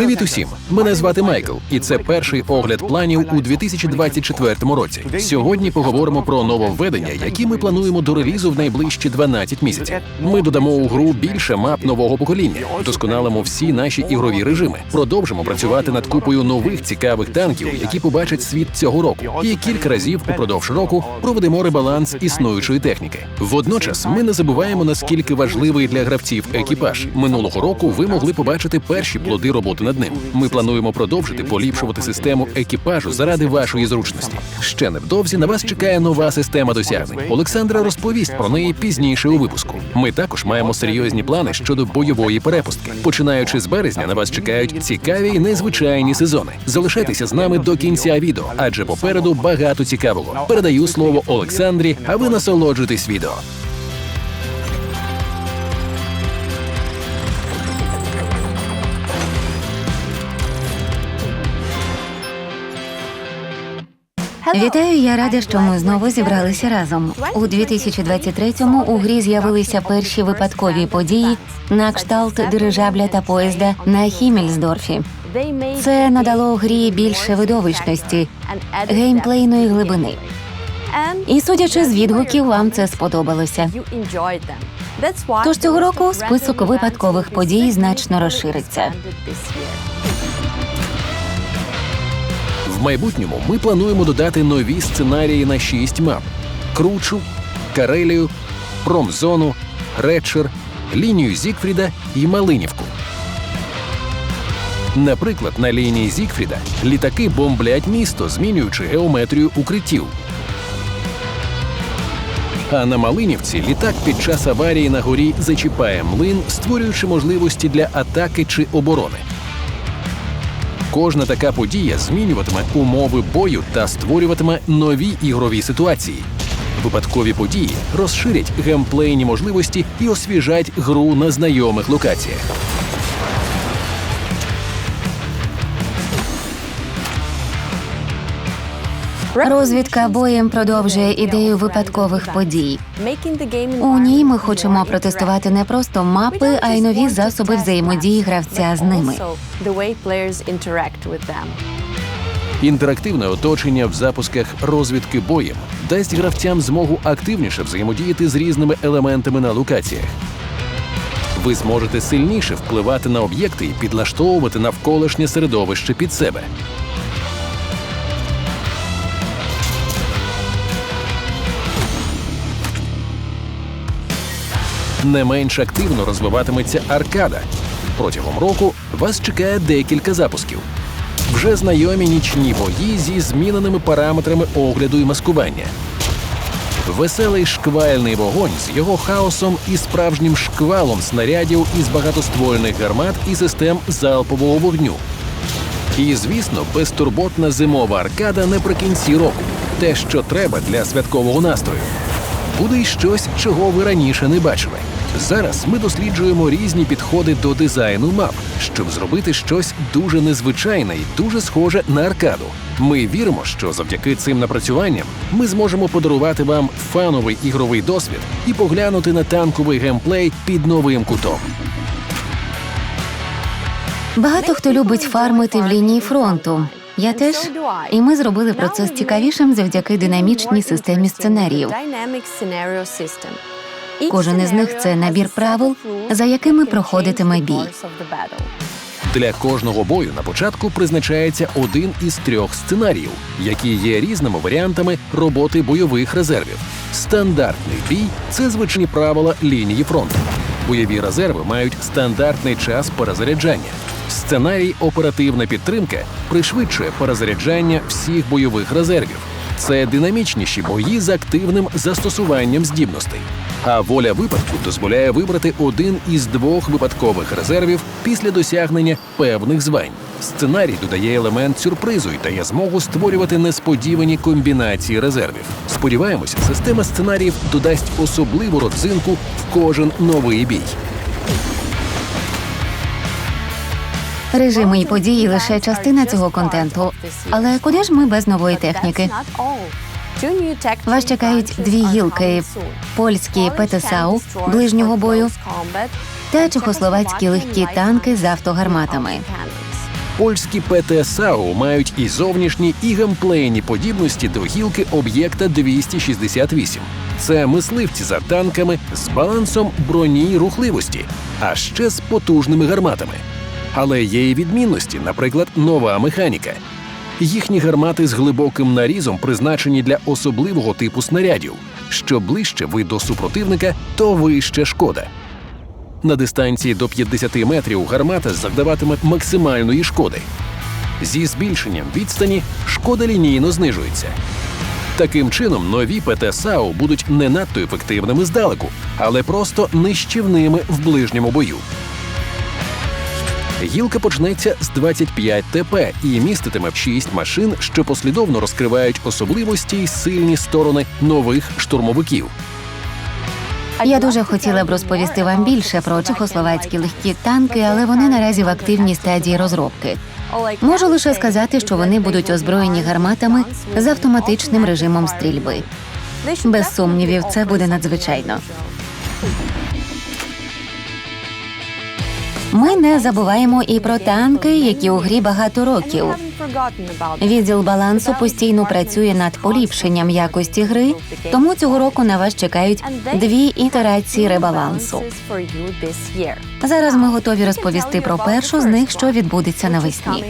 Привіт усім! Мене звати Майкл, і це перший огляд планів у 2024 році. Сьогодні поговоримо про нововведення, які ми плануємо до релізу в найближчі 12 місяців. Ми додамо у гру більше мап нового покоління, вдосконалимо всі наші ігрові режими, продовжимо працювати над купою нових цікавих танків, які побачать світ цього року. І кілька разів упродовж року проведемо ребаланс існуючої техніки. Водночас ми не забуваємо наскільки важливий для гравців екіпаж. Минулого року ви могли побачити перші плоди роботи над ним. Ми плануємо продовжити поліпшувати систему екіпажу заради вашої зручності. Ще невдовзі на вас чекає нова система досягнень. Олександра розповість про неї пізніше у випуску. Ми також маємо серйозні плани щодо бойової перепустки. Починаючи з березня, на вас чекають цікаві й незвичайні сезони. Залишайтеся з нами до кінця відео, адже попереду багато цікавого. Передаю слово Олександрі, а ви насолоджуйтесь відео. Вітаю, я рада, що ми знову зібралися разом. У 2023-му у грі з'явилися перші випадкові події на кшталт дирижабля та поїзда на Хімельсдорфі. Це надало грі більше видовищності, геймплейної глибини. І судячи з відгуків, вам це сподобалося. Тож цього року список випадкових подій значно розшириться. В майбутньому ми плануємо додати нові сценарії на шість мап: Кручу, Карелію, Промзону, Редшир, лінію Зігфріда і Малинівку. Наприклад, на лінії Зігфріда літаки бомблять місто, змінюючи геометрію укриттів. А на Малинівці літак під час аварії на горі зачіпає млин, створюючи можливості для атаки чи оборони. Кожна така подія змінюватиме умови бою та створюватиме нові ігрові ситуації. Випадкові події розширять геймплейні можливості і освіжать гру на знайомих локаціях. Розвідка боєм продовжує ідею випадкових подій. У ній ми хочемо протестувати не просто мапи, а й нові засоби взаємодії гравця з ними. Інтерактивне оточення в запусках розвідки боєм дасть гравцям змогу активніше взаємодіяти з різними елементами на локаціях. Ви зможете сильніше впливати на об'єкти і підлаштовувати навколишнє середовище під себе. Не менш активно розвиватиметься аркада. Протягом року вас чекає декілька запусків. Вже знайомі нічні бої зі зміненими параметрами огляду і маскування. Веселий шквальний вогонь з його хаосом і справжнім шквалом снарядів із багатоствольних гармат і систем залпового вогню. І, звісно, безтурботна зимова аркада наприкінці року. Те, що треба для святкового настрою. Буде й щось, чого ви раніше не бачили. Зараз ми досліджуємо різні підходи до дизайну мап, щоб зробити щось дуже незвичайне і дуже схоже на аркаду. Ми віримо, що завдяки цим напрацюванням ми зможемо подарувати вам фановий ігровий досвід і поглянути на танковий геймплей під новим кутом. Багато хто любить фармити в лінії фронту. Я теж і ми зробили процес цікавішим завдяки динамічній системі сценаріїв. Кожен із них це набір правил, за якими проходитиме бій. Для кожного бою на початку призначається один із трьох сценаріїв, які є різними варіантами роботи бойових резервів. Стандартний бій це звичні правила лінії фронту. Бойові резерви мають стандартний час перезаряджання. Сценарій оперативна підтримка пришвидшує перезаряджання всіх бойових резервів. Це динамічніші бої з активним застосуванням здібностей. А воля випадку дозволяє вибрати один із двох випадкових резервів після досягнення певних звань. Сценарій додає елемент сюрпризу і дає змогу створювати несподівані комбінації резервів. Сподіваємося, система сценаріїв додасть особливу родзинку в кожен новий бій. Режими і події лише частина цього контенту. Але куди ж ми без нової техніки? Вас чекають дві гілки: польські ПТСАУ ближнього бою та чехословацькі легкі танки з автогарматами. Польські ПТ САУ мають і зовнішні, і геймплейні подібності до гілки об'єкта 268. Це мисливці за танками з балансом броні й рухливості, а ще з потужними гарматами. Але є і відмінності, наприклад, нова механіка. Їхні гармати з глибоким нарізом призначені для особливого типу снарядів. Що ближче ви до супротивника, то вище шкода. На дистанції до 50 метрів гармата завдаватиме максимальної шкоди. Зі збільшенням відстані шкода лінійно знижується. Таким чином, нові ПТ САУ будуть не надто ефективними здалеку, але просто нищівними в ближньому бою. Гілка почнеться з 25 ТП і міститиме в 6 машин, що послідовно розкривають особливості й сильні сторони нових штурмовиків. Я дуже хотіла б розповісти вам більше про чехословацькі легкі танки, але вони наразі в активній стадії розробки. Можу лише сказати, що вони будуть озброєні гарматами з автоматичним режимом стрільби. Без сумнівів, це буде надзвичайно. Ми не забуваємо і про танки, які у грі багато років. Відділ балансу постійно працює над поліпшенням якості гри, тому цього року на вас чекають дві ітерації ребалансу. Зараз ми готові розповісти про першу з них, що відбудеться навесні.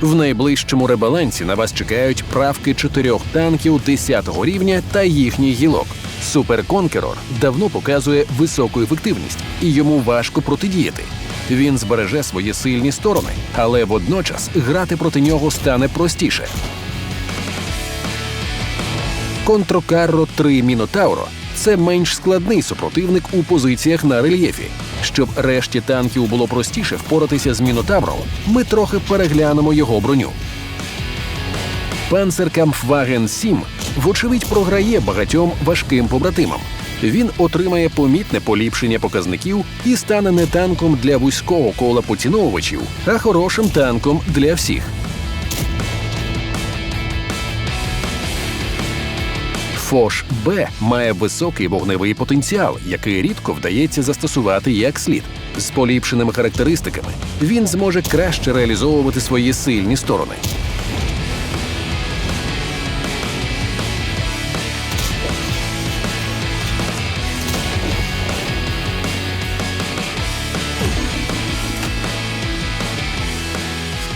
В найближчому ребалансі на вас чекають правки чотирьох танків 10-го рівня та їхніх гілок. Супер Конкерор давно показує високу ефективність, і йому важко протидіяти. Він збереже свої сильні сторони, але водночас грати проти нього стане простіше. Контрокарро 3 Мінотауро це менш складний супротивник у позиціях на рельєфі. Щоб решті танків було простіше впоратися з Мінотавром, ми трохи переглянемо його броню. Панцеркамфваген 7 вочевидь програє багатьом важким побратимам. Він отримає помітне поліпшення показників і стане не танком для вузького кола поціновувачів, а хорошим танком для всіх. Фош Б має високий вогневий потенціал, який рідко вдається застосувати як слід. З поліпшеними характеристиками він зможе краще реалізовувати свої сильні сторони.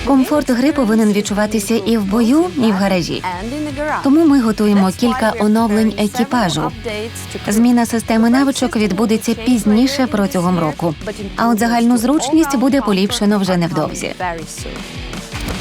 Комфорт гри повинен відчуватися і в бою, і в гаражі. Тому ми готуємо кілька оновлень екіпажу. Зміна системи навичок відбудеться пізніше протягом року. А от загальну зручність буде поліпшено вже невдовзі.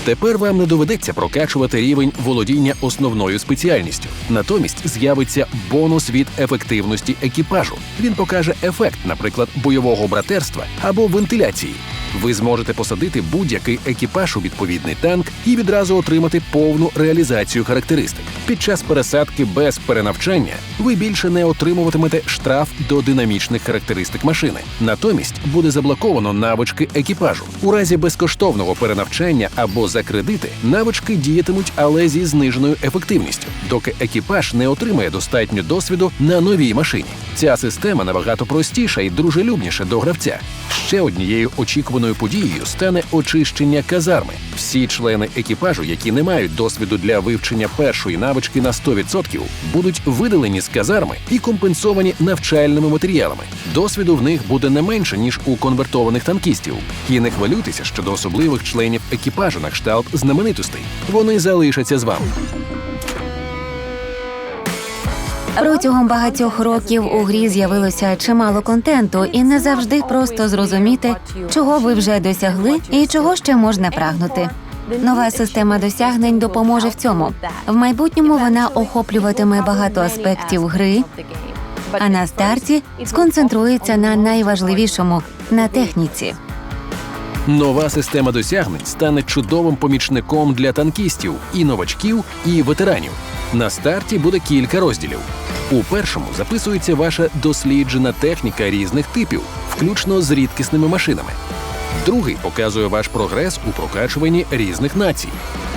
Тепер вам не доведеться прокачувати рівень володіння основною спеціальністю. Натомість з'явиться бонус від ефективності екіпажу. Він покаже ефект, наприклад, бойового братерства або вентиляції. Ви зможете посадити будь-який екіпаж у відповідний танк і відразу отримати повну реалізацію характеристик. Під час пересадки без перенавчання ви більше не отримуватимете штраф до динамічних характеристик машини. Натомість буде заблоковано навички екіпажу. У разі безкоштовного перенавчання або за кредити навички діятимуть, але зі зниженою ефективністю, доки екіпаж не отримає достатньо досвіду на новій машині. Ця система набагато простіша і дружелюбніша до гравця. Ще однією очікуваною подією стане очищення казарми. Всі члени екіпажу, які не мають досвіду для вивчення першої навички на 100%, будуть видалені з казарми і компенсовані навчальними матеріалами. Досвіду в них буде не менше ніж у конвертованих танкістів. І не хвилюйтеся щодо особливих членів екіпажу на кшталт знаменитостей. Вони залишаться з вами. Протягом багатьох років у грі з'явилося чимало контенту, і не завжди просто зрозуміти, чого ви вже досягли і чого ще можна прагнути. Нова система досягнень допоможе в цьому. В майбутньому вона охоплюватиме багато аспектів гри, а на старті сконцентрується на найважливішому на техніці. Нова система досягнень стане чудовим помічником для танкістів, і новачків, і ветеранів. На старті буде кілька розділів. У першому записується ваша досліджена техніка різних типів, включно з рідкісними машинами. Другий показує ваш прогрес у прокачуванні різних націй.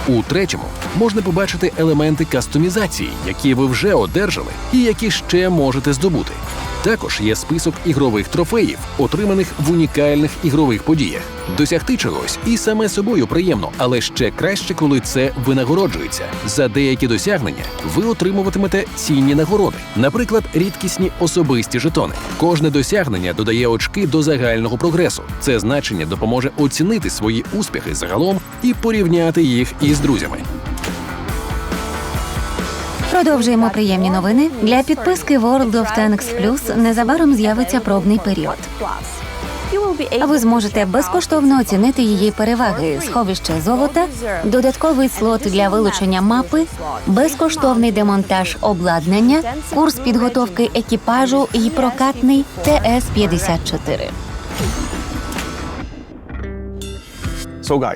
У третьому можна побачити елементи кастомізації, які ви вже одержали і які ще можете здобути. Також є список ігрових трофеїв, отриманих в унікальних ігрових подіях. Досягти чогось і саме собою приємно, але ще краще, коли це винагороджується. За деякі досягнення ви отримуватимете цінні нагороди, наприклад, рідкісні особисті жетони. Кожне досягнення додає очки до загального прогресу. Це значення допоможе оцінити свої успіхи загалом і порівняти їх із друзями. Продовжуємо приємні новини. Для підписки World of Tanks Plus незабаром з'явиться пробний період. Ви зможете безкоштовно оцінити її переваги: сховище золота, додатковий слот для вилучення мапи, безкоштовний демонтаж обладнання, курс підготовки екіпажу і прокатний ТС-54.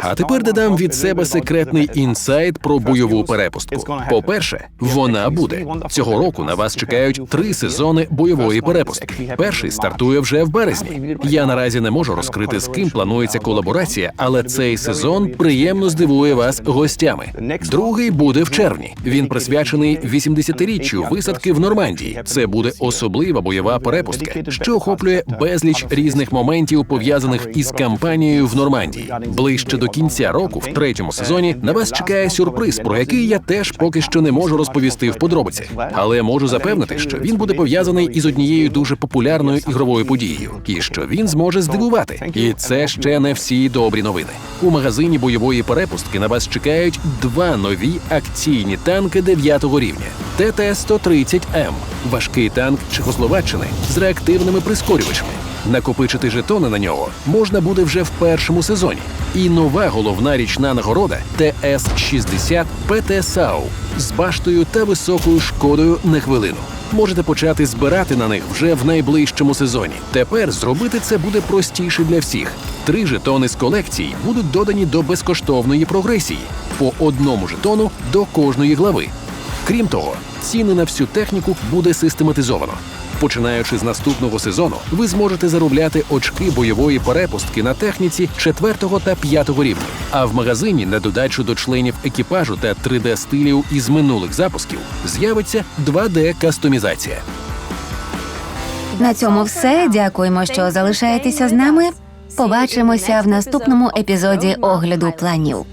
А тепер додам від себе секретний інсайт про бойову перепустку. По-перше, вона буде цього року. На вас чекають три сезони бойової перепустки. Перший стартує вже в березні. Я наразі не можу розкрити з ким планується колаборація, але цей сезон приємно здивує вас гостями. Другий буде в червні. Він присвячений 80-річчю висадки в Нормандії. Це буде особлива бойова перепустка, що охоплює безліч різних моментів пов'язаних із кампанією в Нормандії. Ближче до кінця року, в третьому сезоні, на вас чекає сюрприз, про який я теж поки що не можу розповісти в подробицях. Але можу запевнити, що він буде пов'язаний із однією дуже популярною ігровою подією, і що він зможе здивувати. І це ще не всі добрі новини. У магазині бойової перепустки на вас чекають два нові акційні танки 9 рівня. ТТ-130М – важкий танк Чехословаччини з реактивними прискорювачами. Накопичити жетони на нього можна буде вже в першому сезоні. І нова головна річна нагорода ТС-60 ПТ САУ з баштою та високою шкодою на хвилину. Можете почати збирати на них вже в найближчому сезоні. Тепер зробити це буде простіше для всіх. Три жетони з колекції будуть додані до безкоштовної прогресії по одному жетону до кожної глави. Крім того, ціни на всю техніку буде систематизовано. Починаючи з наступного сезону, ви зможете заробляти очки бойової перепустки на техніці 4 та 5 рівня. А в магазині на додачу до членів екіпажу та 3D стилів із минулих запусків з'явиться 2D кастомізація. На цьому все. Дякуємо, що залишаєтеся з нами. Побачимося в наступному епізоді огляду планів.